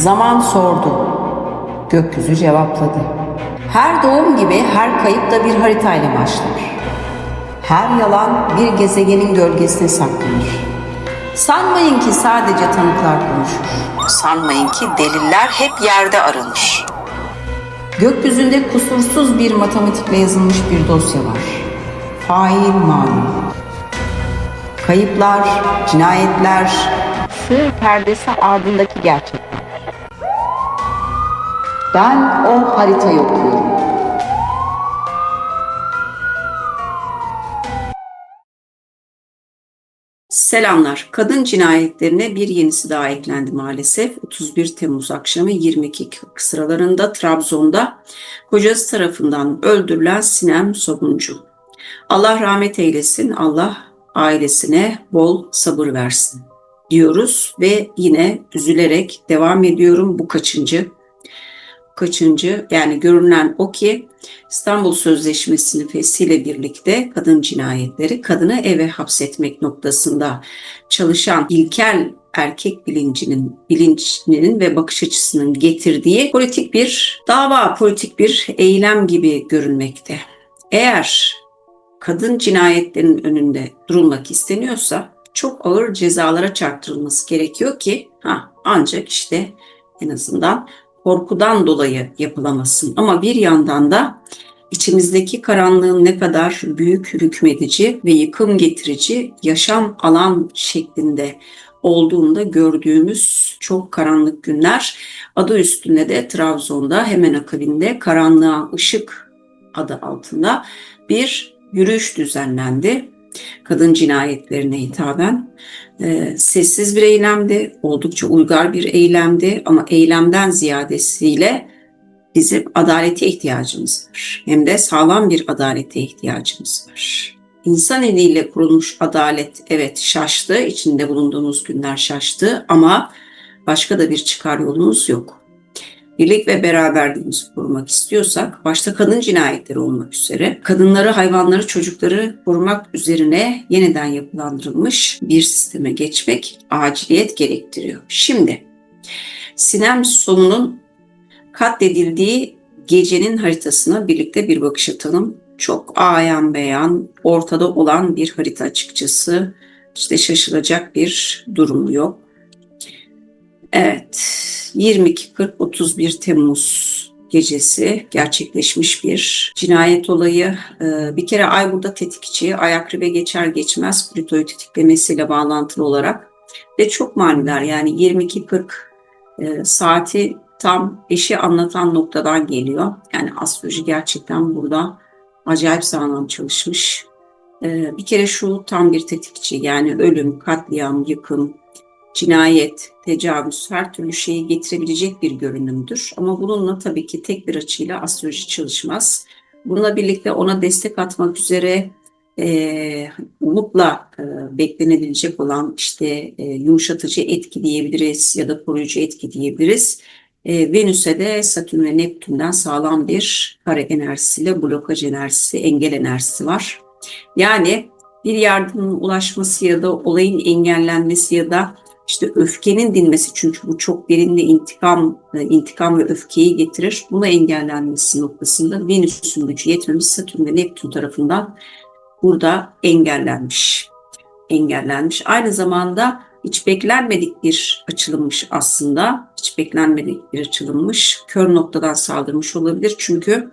Zaman sordu. Gökyüzü cevapladı. Her doğum gibi her kayıp da bir haritayla başlar. Her yalan bir gezegenin gölgesine saklanır. Sanmayın ki sadece tanıklar konuşur. Sanmayın ki deliller hep yerde aranır. Gökyüzünde kusursuz bir matematikle yazılmış bir dosya var. Fail malum. Kayıplar, cinayetler, sır perdesi ardındaki gerçekler. Ben o haritayı okuyorum. Selamlar. Kadın cinayetlerine bir yenisi daha eklendi maalesef. 31 Temmuz akşamı 22.40 sıralarında Trabzon'da kocası tarafından öldürülen Sinem Sobuncu. Allah rahmet eylesin, Allah ailesine bol sabır versin diyoruz ve yine üzülerek devam ediyorum bu kaçıncı kaçıncı yani görünen o ki İstanbul Sözleşmesi'nin fesiyle birlikte kadın cinayetleri kadını eve hapsetmek noktasında çalışan ilkel erkek bilincinin bilinçinin ve bakış açısının getirdiği politik bir dava, politik bir eylem gibi görünmekte. Eğer kadın cinayetlerinin önünde durulmak isteniyorsa çok ağır cezalara çarptırılması gerekiyor ki ha ancak işte en azından korkudan dolayı yapılamasın. Ama bir yandan da içimizdeki karanlığın ne kadar büyük hükmedici ve yıkım getirici yaşam alan şeklinde olduğunda gördüğümüz çok karanlık günler. Adı üstünde de Trabzon'da hemen akabinde Karanlığa Işık adı altında bir yürüyüş düzenlendi. Kadın cinayetlerine hitaben e, sessiz bir eylemdi, oldukça uygar bir eylemdi ama eylemden ziyadesiyle bizim adalete ihtiyacımız var. Hem de sağlam bir adalete ihtiyacımız var. İnsan eliyle kurulmuş adalet evet şaştı, içinde bulunduğumuz günler şaştı ama başka da bir çıkar yolumuz yok birlik ve beraberliğimizi korumak istiyorsak, başta kadın cinayetleri olmak üzere, kadınları, hayvanları, çocukları korumak üzerine yeniden yapılandırılmış bir sisteme geçmek aciliyet gerektiriyor. Şimdi, Sinem Sonu'nun katledildiği gecenin haritasına birlikte bir bakış atalım. Çok ayan beyan, ortada olan bir harita açıkçası. İşte şaşılacak bir durumu yok. Evet, 22-40-31 Temmuz gecesi gerçekleşmiş bir cinayet olayı. Ee, bir kere ay burada tetikçi, ayakribe geçer geçmez Plüto'yu tetiklemesiyle bağlantılı olarak ve çok maniler yani 22-40 e, saati tam eşi anlatan noktadan geliyor. Yani astroloji gerçekten burada acayip sağlam çalışmış. Ee, bir kere şu tam bir tetikçi yani ölüm, katliam, yıkım, cinayet, tecavüz her türlü şeyi getirebilecek bir görünümdür. Ama bununla tabii ki tek bir açıyla astroloji çalışmaz. Bununla birlikte ona destek atmak üzere e, umutla e, beklenebilecek olan işte e, yumuşatıcı etki diyebiliriz ya da koruyucu etki diyebiliriz. E, Venüs'e de Satürn ve Neptün'den sağlam bir kare enerjisiyle blokaj enerjisi, engel enerjisi var. Yani bir yardımın ulaşması ya da olayın engellenmesi ya da işte öfkenin dinmesi çünkü bu çok derinli intikam, e, intikam ve öfkeyi getirir. Buna engellenmesi noktasında Venüs'ün gücü yetmemiş Satürn ve Neptün tarafından burada engellenmiş. Engellenmiş. Aynı zamanda hiç beklenmedik bir açılımmış aslında. Hiç beklenmedik bir açılımmış. Kör noktadan saldırmış olabilir. Çünkü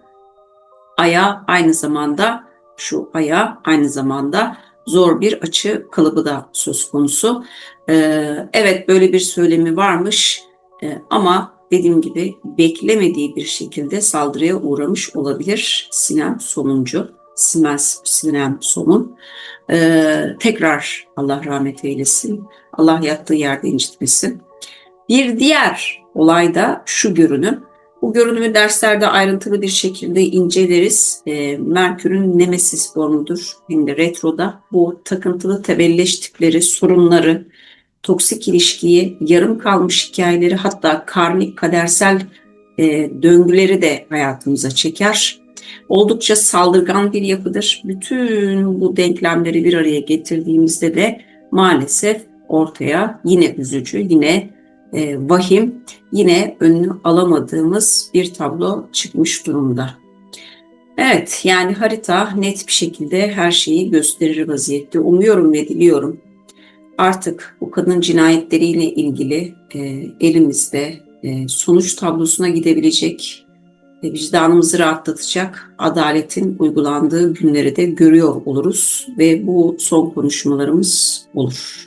aya aynı zamanda şu aya aynı zamanda zor bir açı kalıbı da söz konusu. Ee, evet böyle bir söylemi varmış ee, ama dediğim gibi beklemediği bir şekilde saldırıya uğramış olabilir Sinem sonuncu. Simens Sinem sonun. Ee, tekrar Allah rahmet eylesin. Allah yattığı yerde incitmesin. Bir diğer olay da şu görünüm. Bu görünümü derslerde ayrıntılı bir şekilde inceleriz. E, Merkür'ün nemesis formudur. Hem de retroda bu takıntılı tebelleş tipleri, sorunları, toksik ilişkiyi, yarım kalmış hikayeleri hatta karmik kadersel e, döngüleri de hayatımıza çeker. Oldukça saldırgan bir yapıdır. Bütün bu denklemleri bir araya getirdiğimizde de maalesef ortaya yine üzücü, yine e, vahim yine önünü alamadığımız bir tablo çıkmış durumda. Evet yani harita net bir şekilde her şeyi gösterir vaziyette. Umuyorum ve diliyorum artık bu kadın cinayetleriyle ilgili e, elimizde e, sonuç tablosuna gidebilecek ve vicdanımızı rahatlatacak adaletin uygulandığı günleri de görüyor oluruz ve bu son konuşmalarımız olur.